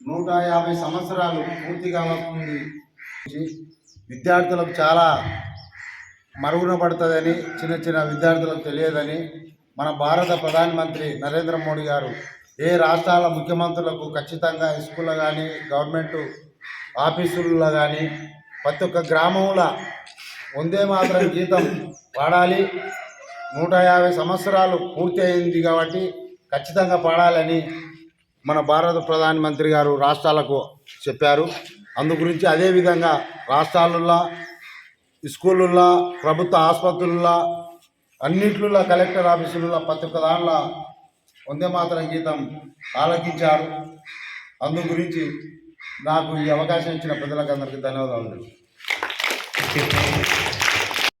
నూట యాభై సంవత్సరాలు పూర్తిగా వస్తుంది విద్యార్థులకు చాలా మరుగున పడుతుందని చిన్న చిన్న విద్యార్థులకు తెలియదని మన భారత ప్రధానమంత్రి నరేంద్ర మోడీ గారు ఏ రాష్ట్రాల ముఖ్యమంత్రులకు ఖచ్చితంగా స్కూల్లో కానీ గవర్నమెంట్ ఆఫీసుల్లో కానీ ప్రతి ఒక్క గ్రామంలో వందే మాత్రం గీతం పాడాలి. నూట యాభై సంవత్సరాలు పూర్తి అయింది కాబట్టి ఖచ్చితంగా పాడాలని మన భారత ప్రధానమంత్రి గారు రాష్ట్రాలకు చెప్పారు. అందుగురించి అదేవిధంగా రాష్ట్రాలలో స్కూళ్ళల్లో ప్రభుత్వ ఆసుపత్రుల్లో అన్నింటిలో కలెక్టర్ ఆఫీసులలో ప్రతి ఒక్క దానిలో వందే మాతరం గీతం ఆలకించారు. అందు గురించి నాకు ఈ అవకాశం ఇచ్చిన ప్రజలకు అందరికీ ధన్యవాదాలు.